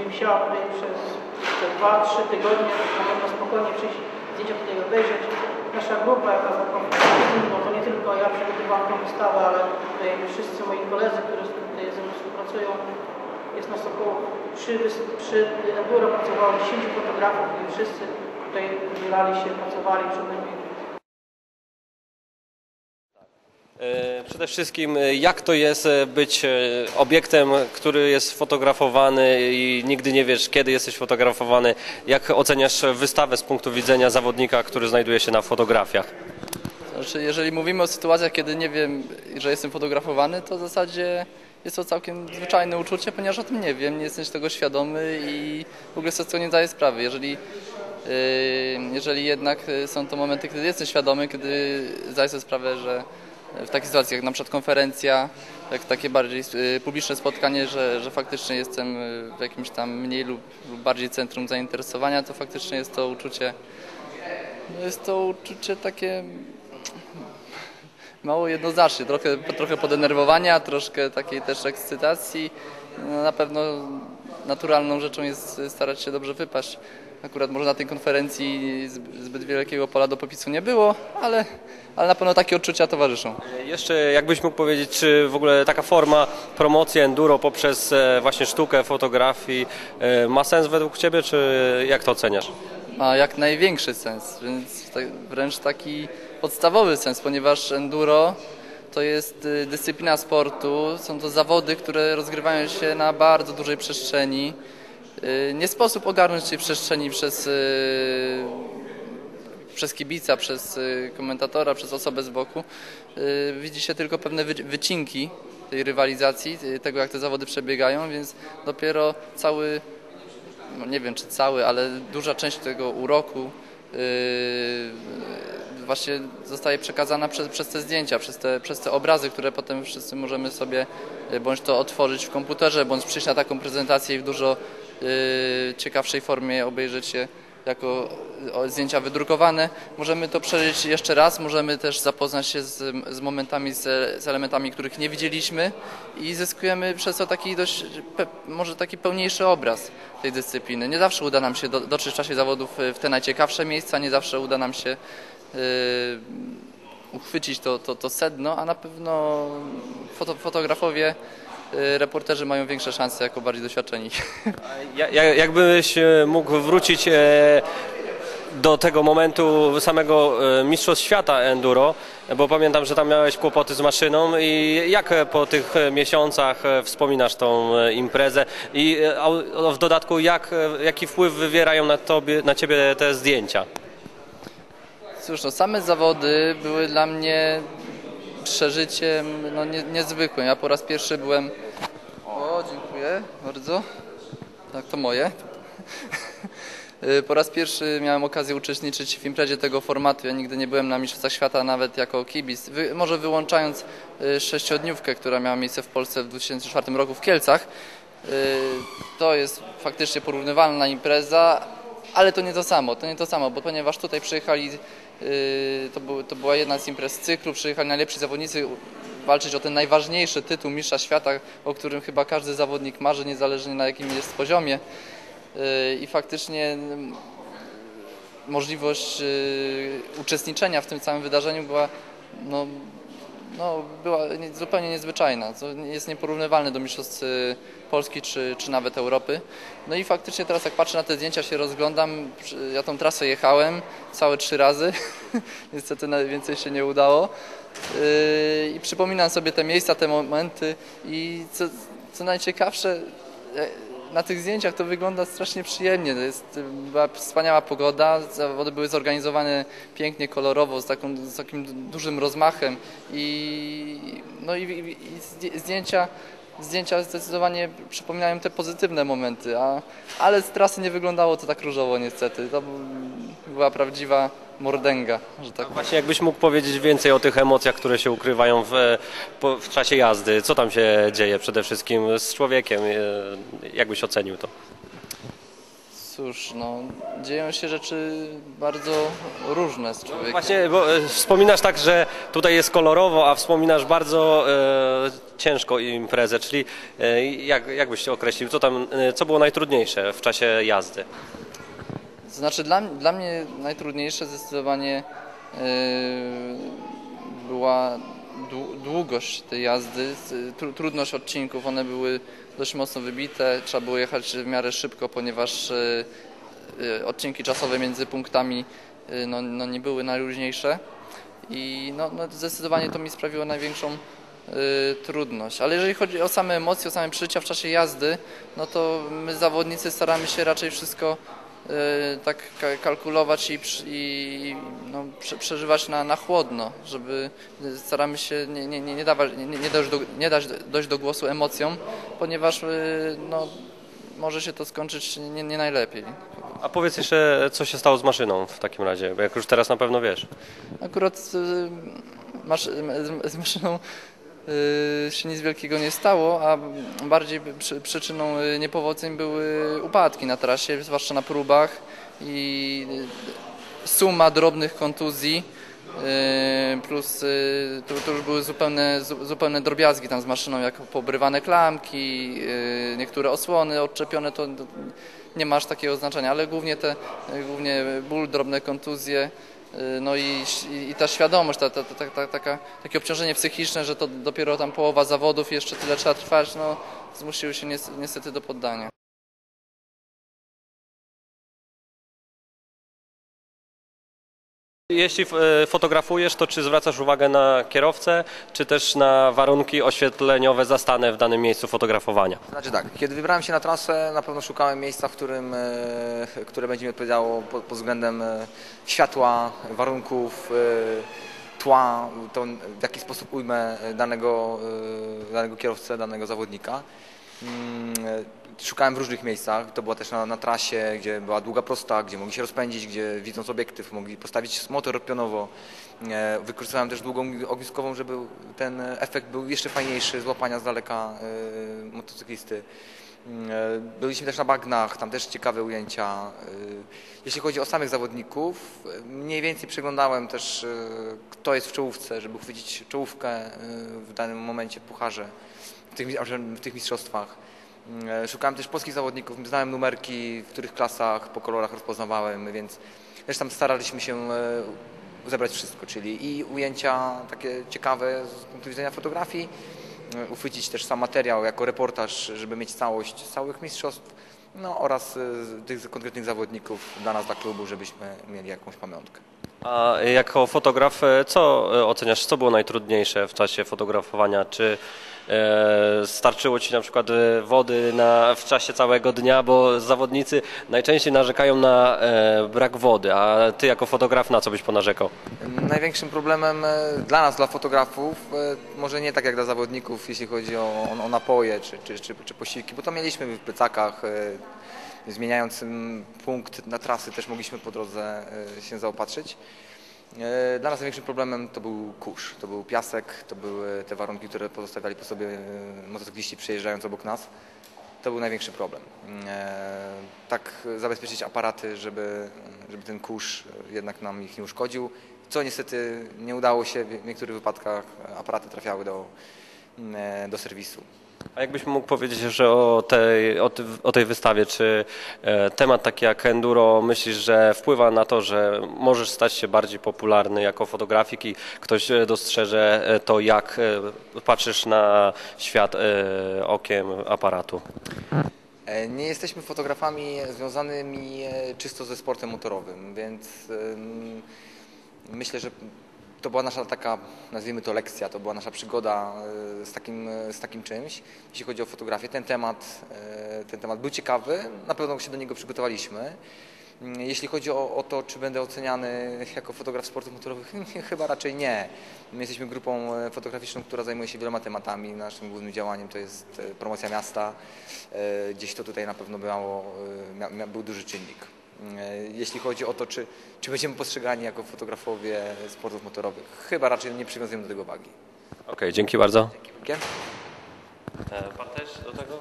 będzie wisiała tutaj przez, przez 2-3 tygodnie, na pewno spokojnie przyjść zdjęcia tutaj obejrzeć. Nasza grupa, jaka bo to nie tylko ja przygotowałam tą wystawę, ale tutaj wszyscy moi koledzy, którzy tutaj ze mną współpracują, jest nas około przy, przy pracowało 10 fotografów i wszyscy tutaj udzielali się, pracowali przed nami. Przede wszystkim, e, jak to jest e, być e, obiektem, który jest fotografowany i nigdy nie wiesz, kiedy jesteś fotografowany? Jak oceniasz wystawę z punktu widzenia zawodnika, który znajduje się na fotografiach? Znaczy, jeżeli mówimy o sytuacjach, kiedy nie wiem, że jestem fotografowany, to w zasadzie jest to całkiem zwyczajne uczucie, ponieważ o tym nie wiem, nie jestem tego świadomy i w ogóle sobie z tego nie zdaję sprawy. Jeżeli, jeżeli jednak są to momenty, kiedy jestem świadomy, kiedy zdaję sobie sprawę, że w takich sytuacjach jak na przykład konferencja, jak takie bardziej y, publiczne spotkanie, że, że faktycznie jestem y, w jakimś tam mniej lub, lub bardziej centrum zainteresowania, to faktycznie jest to uczucie, jest to uczucie takie mało jednoznacznie, trochę, trochę podenerwowania, troszkę takiej też ekscytacji. No, na pewno naturalną rzeczą jest starać się dobrze wypaść. Akurat może na tej konferencji zb- zbyt wielkiego pola do popisu nie było, ale, ale na pewno takie odczucia towarzyszą. Jeszcze jakbyś mógł powiedzieć, czy w ogóle taka forma promocji enduro poprzez e, właśnie sztukę fotografii e, ma sens według Ciebie, czy jak to oceniasz? ma jak największy sens, więc wręcz taki podstawowy sens, ponieważ enduro to jest y, dyscyplina sportu, są to zawody, które rozgrywają się na bardzo dużej przestrzeni. Y, Nie sposób ogarnąć tej przestrzeni przez, y, przez kibica, przez y, komentatora, przez osobę z boku. Widzi się tylko pewne wy- wycinki tej rywalizacji, tego jak te zawody przebiegają, więc dopiero cały no nie wiem czy cały, ale duża część tego uroku właśnie zostaje przekazana przez, przez te zdjęcia, przez te, przez te obrazy, które potem wszyscy możemy sobie bądź to otworzyć w komputerze, bądź przyjść na taką prezentację i w dużo ciekawszej formie obejrzeć je jako o, zdjęcia wydrukowane. Możemy to przeżyć jeszcze raz, możemy też zapoznać się z, z momentami, z, z elementami, których nie widzieliśmy i zyskujemy przez to taki dość, pe, może taki pełniejszy obraz tej dyscypliny. Nie zawsze uda nam się do, dotrzeć w czasie zawodów w te najciekawsze miejsca, nie zawsze uda nam się yy, uchwycić to, to, to sedno, a na pewno foto, fotografowie, reporterzy mają większe szanse jako bardziej doświadczeni. Ja- ja- Jakbyś e, mógł wrócić e, do tego momentu samego Mistrzostw Świata Enduro, bo pamiętam, że tam miałeś kłopoty z maszyną i jak po tych miesiącach wspominasz tą imprezę i w dodatku jak, jaki wpływ wywierają na, tobie, na ciebie te zdjęcia? Cóż, no same zawody były dla mnie przeżyciem no, nie, niezwykłym. Ja po raz pierwszy byłem... O, dziękuję bardzo. Tak, to moje. Y, Po raz pierwszy miałem okazję uczestniczyć w imprezie tego formatu. Ja nigdy nie byłem na Mistrzostwach Świata nawet jako kibic. Wy, może wyłączając y, sześciodniówkę, która miała miejsce w Polsce w 2004 roku w Kielcach. Y, To jest faktycznie porównywalna impreza, ale to nie to samo, to nie to samo, bo ponieważ tutaj przyjechali, to, był, to była jedna z imprez cyklu, przyjechali najlepsi zawodnicy walczyć o ten najważniejszy tytuł mistrza świata, o którym chyba każdy zawodnik marzy, niezależnie na jakim jest poziomie. Yy, I faktycznie mm, możliwość uczestniczenia w tym całym wydarzeniu była no, no, była nie- zupełnie niezwyczajna, jest nieporównywalne do mistrzostw y, Polski czy, czy nawet Europy. No i faktycznie teraz jak patrzę na te zdjęcia, się rozglądam, ja tą trasę jechałem całe trzy razy, niestety więcej się nie udało Yy, i przypominam sobie te miejsca, te momenty i co, co najciekawsze, e, na tych zdjęciach to wygląda strasznie przyjemnie. To jest, y, była wspaniała pogoda, zawody były zorganizowane pięknie, kolorowo, z, taką, z takim du- dużym rozmachem i, no i, i, i zdję- zdjęcia, zdjęcia zdecydowanie przypominają te pozytywne momenty, a, ale z trasy nie wyglądało to tak różowo niestety. To był- była prawdziwa mordęga, że tak Właśnie jakbyś mógł powiedzieć więcej o tych emocjach, które się ukrywają w, po, w czasie jazdy. Co tam się dzieje przede wszystkim z człowiekiem? e, Jak byś ocenił to? Cóż, no, dzieją się rzeczy bardzo różne z człowiekiem. Właśnie, bo e, wspominasz tak, że tutaj jest kolorowo, a wspominasz bardzo e, ciężką imprezę, czyli e, jak, jak byś to określił, co tam, e, co było najtrudniejsze w czasie jazdy? Znaczy dla, dla mnie najtrudniejsze zdecydowanie yy, była dłu- długość tej jazdy, trudność odcinków. One były dość mocno wybite, trzeba było jechać w miarę szybko, ponieważ yy, yy, odcinki czasowe między punktami no, no nie były najluźniejsze i no, no zdecydowanie to mi sprawiło największą trudność. Ale jeżeli chodzi o same emocje, o same przeżycia w czasie jazdy, no to my zawodnicy staramy się raczej wszystko tak ka- kalkulować i, i no, prze, przeżywać na, na chłodno, żeby yy, staramy się nie, nie, nie, dawać, nie, nie, dać do, nie dać dojść do głosu emocjom, ponieważ yy, no, może się to skończyć nie, nie najlepiej. A powiedz jeszcze, co się stało z maszyną w takim razie, bo jak już teraz na pewno wiesz. Akurat y, masz, z, maszyną y, się nic wielkiego nie stało, a bardziej przy, przyczyną y, niepowodzeń były upadki na trasie, zwłaszcza na próbach i y, suma drobnych kontuzji y, plus y, to, to już były zupełne, zu- zupełne drobiazgi tam z maszyną, jak pobrywane klamki, y, niektóre osłony odczepione, to nie ma aż takiego znaczenia, ale głównie te, głównie ból, drobne kontuzje, y, no i, i ta świadomość, ta, ta, ta, ta, taka, takie obciążenie psychiczne, że to dopiero tam połowa zawodów jeszcze tyle trzeba trwać, no zmusiły się nies- niestety do poddania. Jeśli e, fotografujesz, to czy zwracasz uwagę na kierowcę, czy też na warunki oświetleniowe zastane w danym miejscu fotografowania? Znaczy tak, kiedy wybrałem się na trasę, na pewno szukałem miejsca, w którym, e, które będzie mi odpowiadało pod, względem e, światła, warunków, tła, to w jaki sposób ujmę danego, danego kierowcę, danego zawodnika. Mm, Szukałem w różnych miejscach, to była też na, na trasie, gdzie była długa prosta, gdzie mogli się rozpędzić, gdzie widząc obiektyw mogli postawić motor pionowo. E, Wykorzystałem też długą ogniskową, żeby ten efekt był jeszcze fajniejszy, złapania z daleka e, motocyklisty. Mm, e, Byliśmy też na bagnach, tam też ciekawe ujęcia. Jeśli chodzi o samych zawodników, mniej więcej przeglądałem też, kto jest w czołówce, żeby uchwycić czołówkę w danym momencie w pucharze, w tych, w tych mistrzostwach. Mm, e, Szukałem też polskich zawodników, znałem numerki, w których klasach, po kolorach rozpoznawałem, więc też tam staraliśmy się e, zebrać wszystko, czyli i ujęcia takie ciekawe z punktu widzenia fotografii, e, uchwycić też sam materiał jako reportaż, żeby mieć całość całych mistrzostw, no oraz tych konkretnych zawodników dla nas, dla klubu, żebyśmy mieli jakąś pamiątkę. A jako fotograf, co oceniasz, co było najtrudniejsze w czasie fotografowania? Czy starczyło Ci na przykład e, wody na, w czasie całego dnia, bo zawodnicy najczęściej narzekają na e, brak wody, a Ty jako fotograf na co byś ponarzekał? Największym problemem e, dla nas, dla fotografów, e, może nie tak jak dla zawodników, jeśli chodzi o, o napoje czy, czy, czy, czy posiłki, bo to mieliśmy w plecakach. e, Zmieniając mm, punkt na trasy też mogliśmy po drodze e, się zaopatrzyć. E, Dla nas największym problemem to był kurz, to był piasek, to były te warunki, które pozostawiali po sobie e, motocykliści przejeżdżając obok nas. To był największy problem. E, Tak zabezpieczyć aparaty, żeby, żeby ten kurz jednak nam ich nie uszkodził, co niestety nie udało się. W niektórych wypadkach aparaty trafiały do, do serwisu. A jakbyś mógł powiedzieć że o tej, o, ty, o tej wystawie, czy e, temat taki jak enduro myślisz, że wpływa na to, że możesz stać się bardziej popularny jako fotografik i ktoś e, dostrzeże e, to, jak e, patrzysz na świat e, okiem aparatu? E, Nie jesteśmy fotografami związanymi czysto ze sportem motorowym, więc myślę, że to była nasza taka, nazwijmy to lekcja, to była nasza przygoda e, z takim, e, z takim czymś, jeśli chodzi o fotografię. Ten temat, e, ten temat był ciekawy, na pewno się do niego przygotowaliśmy. Mm, Jeśli chodzi o, o to, czy będę oceniany jako fotograf sportów motorowych, chyba raczej nie. My jesteśmy grupą fotograficzną, która zajmuje się wieloma tematami. Naszym głównym działaniem to jest promocja miasta. Gdzieś to tutaj na pewno był duży czynnik. E, Jeśli chodzi o to, czy, czy będziemy postrzegani jako fotografowie sportów motorowych, chyba raczej nie przywiązujemy do tego wagi. Okej, dzięki bardzo. Dzięki. E, Pan też do tego?